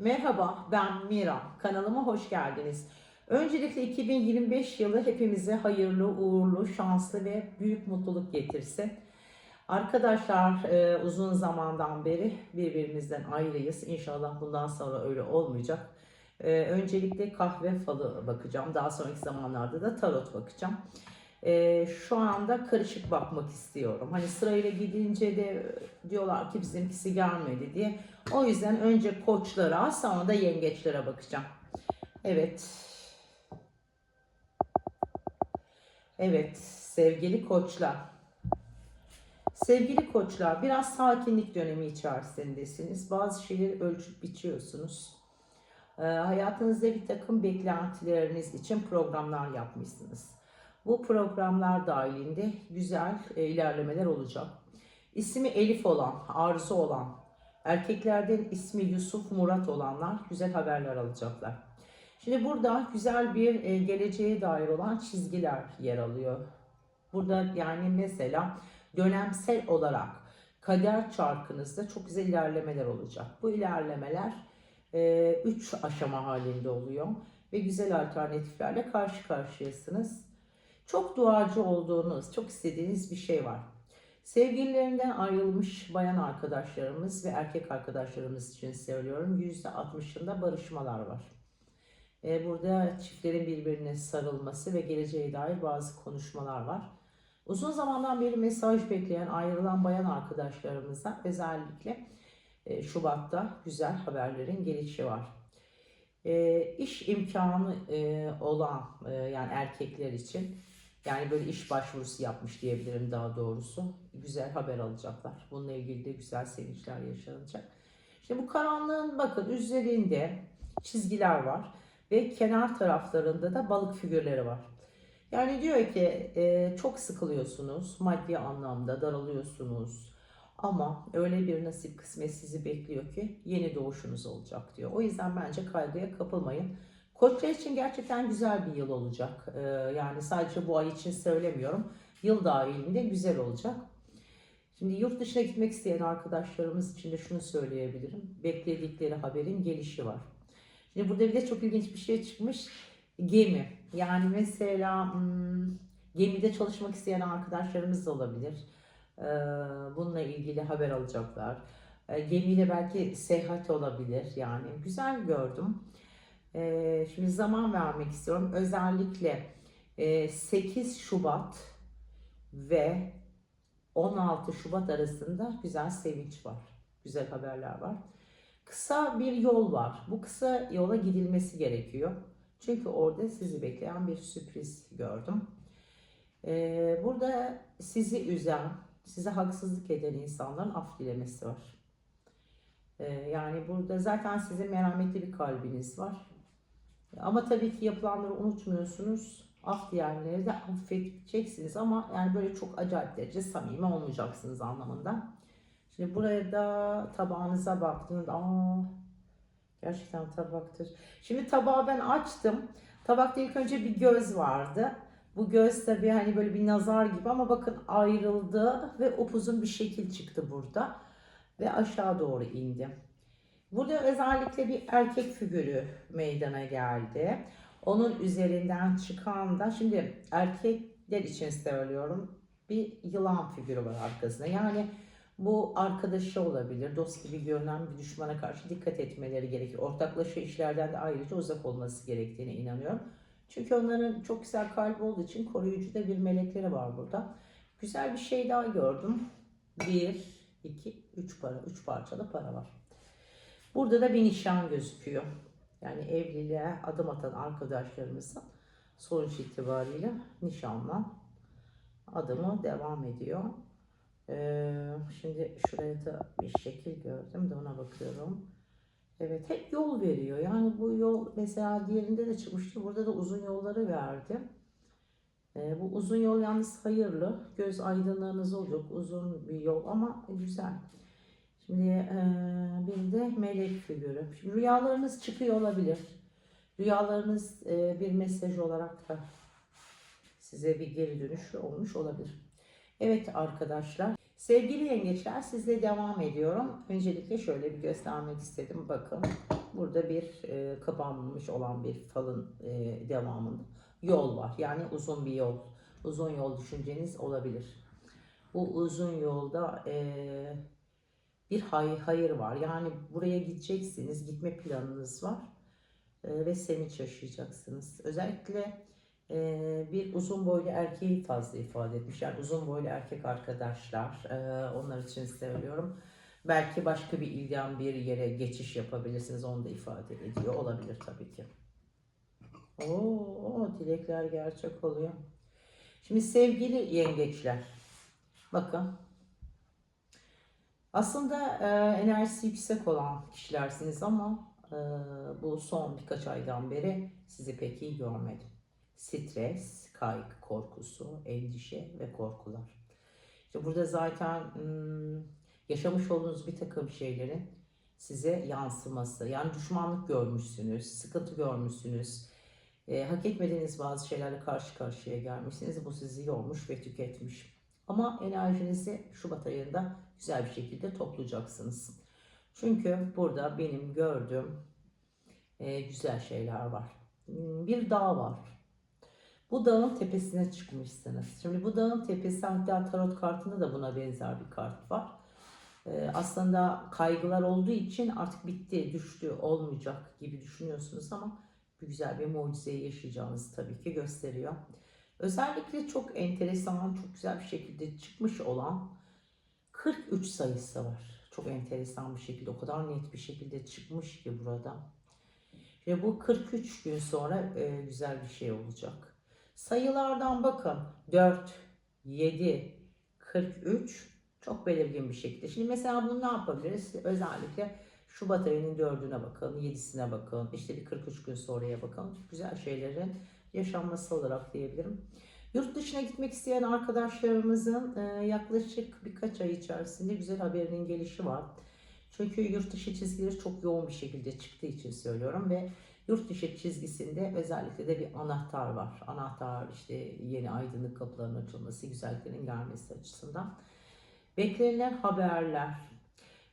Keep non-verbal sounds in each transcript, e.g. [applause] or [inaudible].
Merhaba ben Mira. Kanalıma hoş geldiniz. Öncelikle 2025 yılı hepimize hayırlı, uğurlu, şanslı ve büyük mutluluk getirsin. Arkadaşlar e, uzun zamandan beri birbirimizden ayrıyız. İnşallah bundan sonra öyle olmayacak. E, öncelikle kahve falı bakacağım. Daha sonraki zamanlarda da tarot bakacağım. E, şu anda karışık bakmak istiyorum. Hani sırayla gidince de diyorlar ki bizimkisi gelmedi diye. O yüzden önce koçlara sonra da yengeçlere bakacağım. Evet. Evet sevgili koçlar. Sevgili koçlar biraz sakinlik dönemi içerisindesiniz. Bazı şeyleri ölçüp biçiyorsunuz. Ee, hayatınızda bir takım beklentileriniz için programlar yapmışsınız. Bu programlar dahilinde güzel e, ilerlemeler olacak. İsmi Elif olan, Arzu olan, erkeklerden ismi Yusuf, Murat olanlar güzel haberler alacaklar. Şimdi burada güzel bir e, geleceğe dair olan çizgiler yer alıyor. Burada yani mesela dönemsel olarak kader çarkınızda çok güzel ilerlemeler olacak. Bu ilerlemeler 3 aşama halinde oluyor ve güzel alternatiflerle karşı karşıyasınız. Çok duacı olduğunuz, çok istediğiniz bir şey var. Sevgililerinden ayrılmış bayan arkadaşlarımız ve erkek arkadaşlarımız için söylüyorum. %60'ında barışmalar var. Ee, Burada çiftlerin birbirine sarılması ve geleceğe dair bazı konuşmalar var. Uzun zamandan beri mesaj bekleyen ayrılan bayan arkadaşlarımıza özellikle e, Şubat'ta güzel haberlerin gelişi var. E, iş imkanı e, olan e, yani erkekler için yani böyle iş başvurusu yapmış diyebilirim daha doğrusu. Güzel haber alacaklar. Bununla ilgili de güzel sevinçler yaşanacak. İşte bu karanlığın bakın üzerinde çizgiler var ve kenar taraflarında da balık figürleri var. Yani diyor ki e, çok sıkılıyorsunuz, maddi anlamda daralıyorsunuz ama öyle bir nasip kısmet sizi bekliyor ki yeni doğuşunuz olacak diyor. O yüzden bence kaygıya kapılmayın. Koçlar için gerçekten güzel bir yıl olacak. E, yani sadece bu ay için söylemiyorum. Yıl dahilinde güzel olacak. Şimdi yurt dışına gitmek isteyen arkadaşlarımız için de şunu söyleyebilirim. Bekledikleri haberin gelişi var. Şimdi burada bir de çok ilginç bir şey çıkmış. Gemi. Yani mesela hmm, gemide çalışmak isteyen arkadaşlarımız da olabilir. Ee, bununla ilgili haber alacaklar. Ee, gemiyle belki seyahat olabilir. Yani güzel gördüm. Ee, şimdi zaman vermek istiyorum. Özellikle e, 8 Şubat ve 16 Şubat arasında güzel sevinç var. Güzel haberler var. Kısa bir yol var. Bu kısa yola gidilmesi gerekiyor. Çünkü orada sizi bekleyen bir sürpriz gördüm. Ee, burada sizi üzen, size haksızlık eden insanların af dilemesi var. Ee, yani burada zaten sizin merhametli bir kalbiniz var. Ama tabii ki yapılanları unutmuyorsunuz. Af diyenleri de affedeceksiniz ama yani böyle çok acayip derece samimi olmayacaksınız anlamında. Şimdi buraya da tabağınıza baktığınızda aa gerçekten tabaktır. Şimdi tabağı ben açtım. Tabakta ilk önce bir göz vardı. Bu göz tabii hani böyle bir nazar gibi ama bakın ayrıldı ve upuzun bir şekil çıktı burada. Ve aşağı doğru indi. Burada özellikle bir erkek figürü meydana geldi. Onun üzerinden çıkan da şimdi erkekler için söylüyorum bir yılan figürü var arkasında. Yani bu arkadaşı olabilir, dost gibi görünen bir düşmana karşı dikkat etmeleri gerekir. Ortaklaşa işlerden de ayrıca uzak olması gerektiğine inanıyorum. Çünkü onların çok güzel kalbi olduğu için koruyucu da bir melekleri var burada. Güzel bir şey daha gördüm. Bir, iki, üç para, üç parçalı para var. Burada da bir nişan gözüküyor. Yani evliliğe adım atan arkadaşlarımızın sonuç itibariyle nişanla adımı devam ediyor. Ee, şimdi şuraya da bir şekil gördüm de ona bakıyorum. Evet hep yol veriyor. Yani bu yol mesela diğerinde de çıkmıştı. Burada da uzun yolları verdi. Ee, bu uzun yol yalnız hayırlı. Göz aydınlığınız olacak. Uzun bir yol ama güzel. Şimdi e, bir de melek figürü. Şimdi rüyalarınız çıkıyor olabilir. Rüyalarınız e, bir mesaj olarak da size bir geri dönüş olmuş olabilir. Evet arkadaşlar. Sevgili yengeçler sizle devam ediyorum. Öncelikle şöyle bir göstermek istedim. Bakın. Burada bir e, kapanmış olan bir falın e, devamında yol var. Yani uzun bir yol. Uzun yol düşünceniz olabilir. Bu uzun yolda e, bir hay, hayır var. Yani buraya gideceksiniz. Gitme planınız var. E, ve sevinç yaşayacaksınız. Özellikle e, bir uzun boylu erkeği fazla ifade etmiş. Yani uzun boylu erkek arkadaşlar. e, onlar için söylüyorum. Belki başka bir ilden bir yere geçiş yapabilirsiniz. Onu da ifade ediyor. Olabilir tabii ki. Oo, dilekler gerçek oluyor. Şimdi sevgili yengeçler. Bakın. Aslında e, enerjisi yüksek olan kişilersiniz ama e, bu son birkaç aydan beri sizi pek iyi görmedim. Stres, kaygı, korkusu, endişe ve korkular. İşte burada zaten hmm, yaşamış olduğunuz bir takım şeylerin size yansıması. Yani düşmanlık görmüşsünüz, sıkıntı görmüşsünüz. E, hak etmediğiniz bazı şeylerle karşı karşıya gelmişsiniz. Bu sizi yormuş ve tüketmiş. Ama enerjinizi Şubat ayında güzel bir şekilde toplayacaksınız. Çünkü burada benim gördüğüm e, güzel şeyler var. Hmm, Bir dağ var. Bu dağın tepesine çıkmışsınız. Şimdi bu dağın tepesi hatta tarot kartında da buna benzer bir kart var. Ee, aslında kaygılar olduğu için artık bitti, düştü, olmayacak gibi düşünüyorsunuz ama güzel bir mucizeyi yaşayacağınızı tabii ki gösteriyor. Özellikle çok enteresan, çok güzel bir şekilde çıkmış olan 43 sayısı var. Çok enteresan bir şekilde, o kadar net bir şekilde çıkmış ki burada. Ve bu 43 gün sonra e, güzel bir şey olacak. Sayılardan bakın 4, 7, 43 çok belirgin bir şekilde. Şimdi mesela bunu ne yapabiliriz? Özellikle Şubat ayının 4'üne bakın, 7'sine bakın, işte bir 43 gün sonraya bakın. Güzel şeylerin yaşanması olarak diyebilirim. Yurt dışına gitmek isteyen arkadaşlarımızın e, yaklaşık birkaç ay içerisinde güzel haberinin gelişi var. Çünkü yurt dışı çizgileri çok yoğun bir şekilde çıktığı için söylüyorum ve yurt dışı çizgisinde özellikle de bir anahtar var. Anahtar işte yeni aydınlık kapıların açılması, güzelliklerin gelmesi açısından. Beklenilen haberler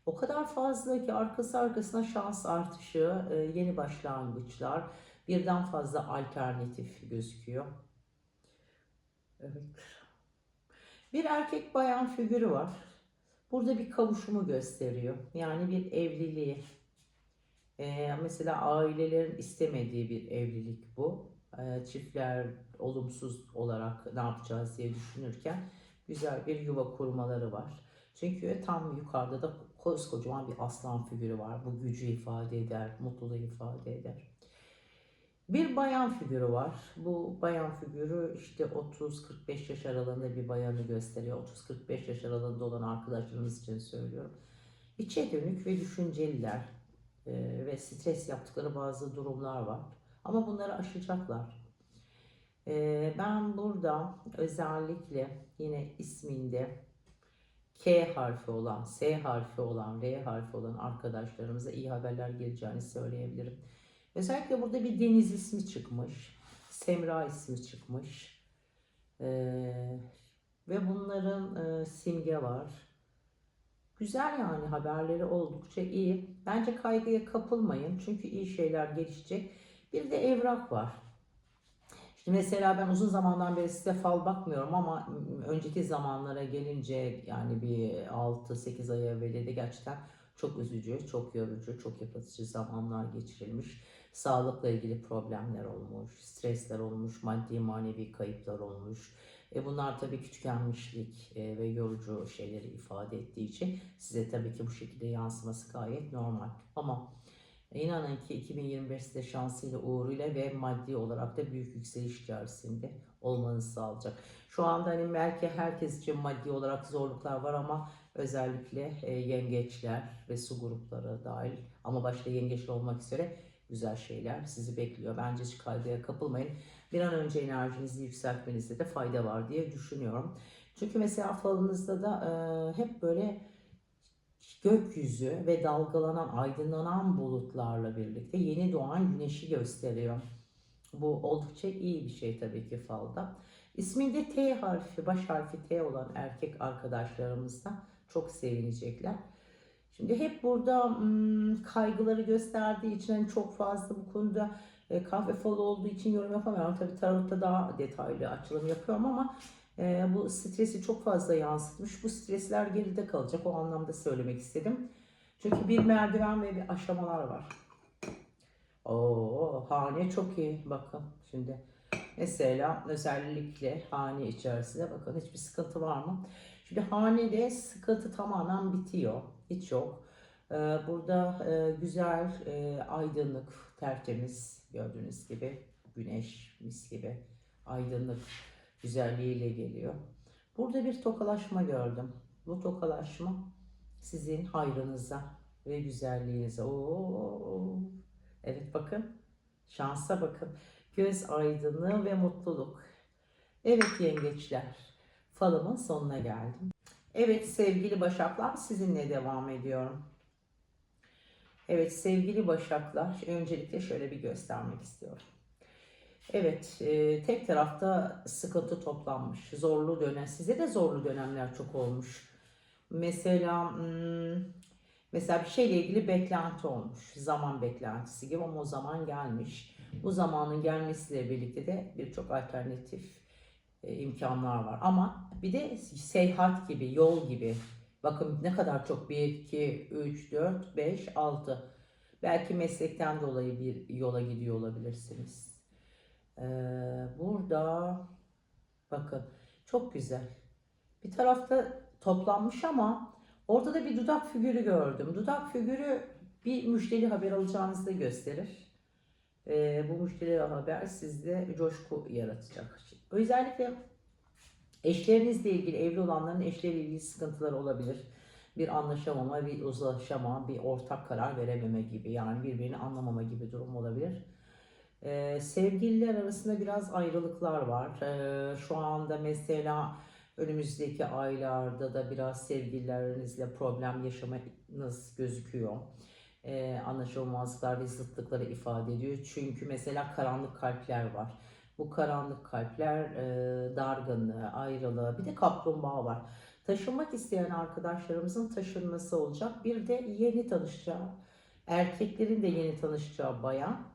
o kadar fazla ki arkası arkasına şans artışı, e, yeni başlangıçlar, birden fazla alternatif gözüküyor. Evet. Bir erkek bayan figürü var. Burada bir kavuşumu gösteriyor. Yani bir evliliği. Ee, mesela ailelerin istemediği bir evlilik bu. Ee, çiftler olumsuz olarak ne yapacağız diye düşünürken güzel bir yuva kurmaları var. Çünkü tam yukarıda da koskocaman bir aslan figürü var. Bu gücü ifade eder, mutluluğu ifade eder. Bir bayan figürü var. Bu bayan figürü işte 30-45 yaş aralığında bir bayanı gösteriyor. 30-45 yaş aralığında olan arkadaşlarımız için söylüyorum. İçe dönük ve düşünceliler e, ve stres yaptıkları bazı durumlar var. Ama bunları aşacaklar. E, ben burada özellikle yine isminde K harfi olan, S harfi olan, R harfi olan arkadaşlarımıza iyi haberler geleceğini söyleyebilirim. Özellikle burada bir Deniz ismi çıkmış. Semra ismi çıkmış. Ee, ve bunların e, simge var. Güzel yani haberleri oldukça iyi. Bence kaygıya kapılmayın. Çünkü iyi şeyler gelişecek. Bir de evrak var. İşte mesela ben uzun zamandan beri size fal bakmıyorum ama önceki zamanlara gelince yani bir 6-8 ay evvel de gerçekten çok üzücü, çok yorucu, çok yıpratıcı zamanlar geçirilmiş. Sağlıkla ilgili problemler olmuş, stresler olmuş, maddi manevi kayıplar olmuş. E bunlar tabii ki tükenmişlik e, ve yorucu şeyleri ifade ettiği için size tabii ki bu şekilde yansıması gayet normal. Ama inanın ki 2025'te şansıyla, uğruyla ve maddi olarak da büyük yükseliş içerisinde olmanızı sağlayacak. Şu anda hani belki herkes için maddi olarak zorluklar var ama özellikle e, yengeçler ve su grupları dahil ama başta yengeçli olmak üzere güzel şeyler sizi bekliyor. Bence hiç kaygıya kapılmayın. Bir an önce enerjinizi yükseltmenizde de fayda var diye düşünüyorum. Çünkü mesela falınızda da e, hep böyle gökyüzü ve dalgalanan, aydınlanan bulutlarla birlikte yeni doğan güneşi gösteriyor. Bu oldukça iyi bir şey tabii ki falda. İsminde T harfi, baş harfi T olan erkek arkadaşlarımız da çok sevinecekler. Şimdi hep burada hmm, kaygıları gösterdiği için hani çok fazla bu konuda e, kahve falı olduğu için yorum yapamıyorum. Tabii tarotta daha detaylı açılım yapıyorum ama e, bu stresi çok fazla yansıtmış. Bu stresler geride kalacak. O anlamda söylemek istedim. Çünkü bir merdiven ve bir aşamalar var. Oo, hane çok iyi. Bakın şimdi. Mesela özellikle hane içerisinde bakın hiçbir sıkıntı var mı? Şimdi hanede sıkıntı tamamen bitiyor. Hiç yok. Ee, Burada e, güzel, e, aydınlık, tertemiz gördüğünüz gibi güneş mis gibi aydınlık güzelliğiyle geliyor. Burada bir tokalaşma gördüm. Bu tokalaşma sizin hayrınıza ve güzelliğinize. Oo, evet bakın şansa bakın. Göz aydınlığı ve mutluluk. Evet yengeçler, falımın sonuna geldim. Evet sevgili başaklar sizinle devam ediyorum. Evet sevgili başaklar öncelikle şöyle bir göstermek istiyorum. Evet e, tek tarafta sıkıntı toplanmış. Zorlu dönem. Size de zorlu dönemler çok olmuş. Mesela hmm, mesela bir şeyle ilgili beklenti olmuş. Zaman beklentisi gibi ama o zaman gelmiş. Bu zamanın gelmesiyle birlikte de birçok alternatif imkanlar var. Ama bir de seyahat gibi, yol gibi. Bakın ne kadar çok 1, 2, 3, 4, 5, 6. Belki meslekten dolayı bir yola gidiyor olabilirsiniz. Ee, burada bakın çok güzel. Bir tarafta toplanmış ama orada da bir dudak figürü gördüm. Dudak figürü bir müşteri haber alacağınızı da gösterir. Ee, bu müşteri haber sizde coşku yaratacak. Özellikle eşlerinizle ilgili, evli olanların eşleriyle ilgili sıkıntılar olabilir. Bir anlaşamama, bir uzlaşama, bir ortak karar verememe gibi yani birbirini anlamama gibi durum olabilir. Ee, sevgililer arasında biraz ayrılıklar var. Ee, şu anda mesela önümüzdeki aylarda da biraz sevgililerinizle problem yaşamanız gözüküyor. Ee, anlaşılmazlıklar ve zıtlıkları ifade ediyor. Çünkü mesela karanlık kalpler var. Bu karanlık kalpler e, dargınlığı, ayrılığı, bir de kaplumbağa var. Taşınmak isteyen arkadaşlarımızın taşınması olacak. Bir de yeni tanışacağı, erkeklerin de yeni tanışacağı bayan,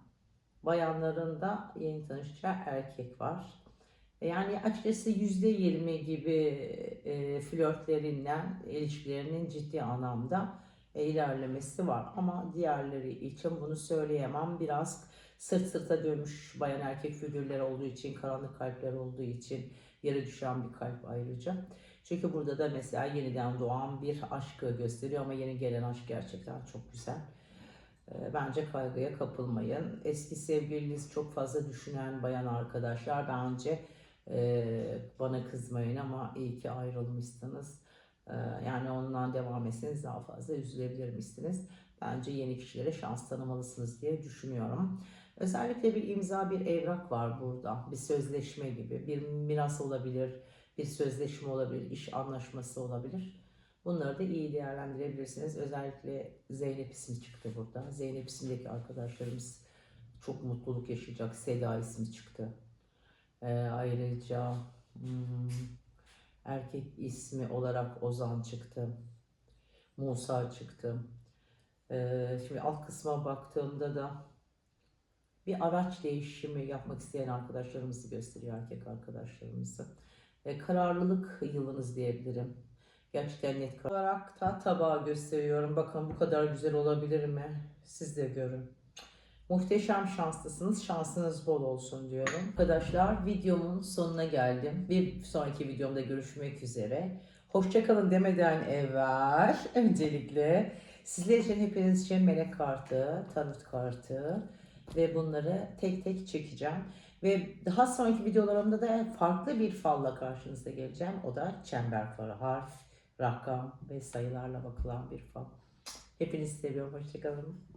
bayanların da yeni tanışacağı erkek var. Yani açıkçası %20 gibi e, flörtlerinden, ilişkilerinin ciddi anlamda e, ilerlemesi var. Ama diğerleri için bunu söyleyemem. Biraz sırt sırta dönmüş bayan erkek figürleri olduğu için, karanlık kalpler olduğu için yere düşen bir kalp ayrıca. Çünkü burada da mesela yeniden doğan bir aşkı gösteriyor ama yeni gelen aşk gerçekten çok güzel. Ee, Bence kaygıya kapılmayın. Eski sevgiliniz çok fazla düşünen bayan arkadaşlar bence e, bana kızmayın ama iyi ki ayrılmışsınız. Yani ondan devam etseniz daha fazla üzülebilirmişsiniz. Bence yeni kişilere şans tanımalısınız diye düşünüyorum. Özellikle bir imza, bir evrak var burada. Bir sözleşme gibi, bir miras olabilir, bir sözleşme olabilir, iş anlaşması olabilir. Bunları da iyi değerlendirebilirsiniz. Özellikle Zeynep ismi çıktı burada. Zeynep isimdeki arkadaşlarımız çok mutluluk yaşayacak. Seda ismi çıktı. Ee, ayrıca hmm, erkek ismi olarak Ozan çıktı. Musa çıktı. Ee, şimdi alt kısma baktığımda da bir araç değişimi yapmak isteyen arkadaşlarımızı gösteriyor erkek arkadaşlarımızı. E, kararlılık yılınız diyebilirim. Gerçekten net olarak da tabağı gösteriyorum. Bakın bu kadar güzel olabilir mi? Siz de görün. Muhteşem şanslısınız. Şansınız bol olsun diyorum. Arkadaşlar videomun sonuna geldim. Bir sonraki videomda görüşmek üzere. Hoşçakalın demeden evvel [laughs] öncelikle sizler için hepiniz için melek kartı, tarot kartı ve bunları tek tek çekeceğim. Ve daha sonraki videolarımda da farklı bir falla karşınızda geleceğim. O da çember falı, harf, rakam ve sayılarla bakılan bir fal. Hepinizi seviyorum. Hoşçakalın.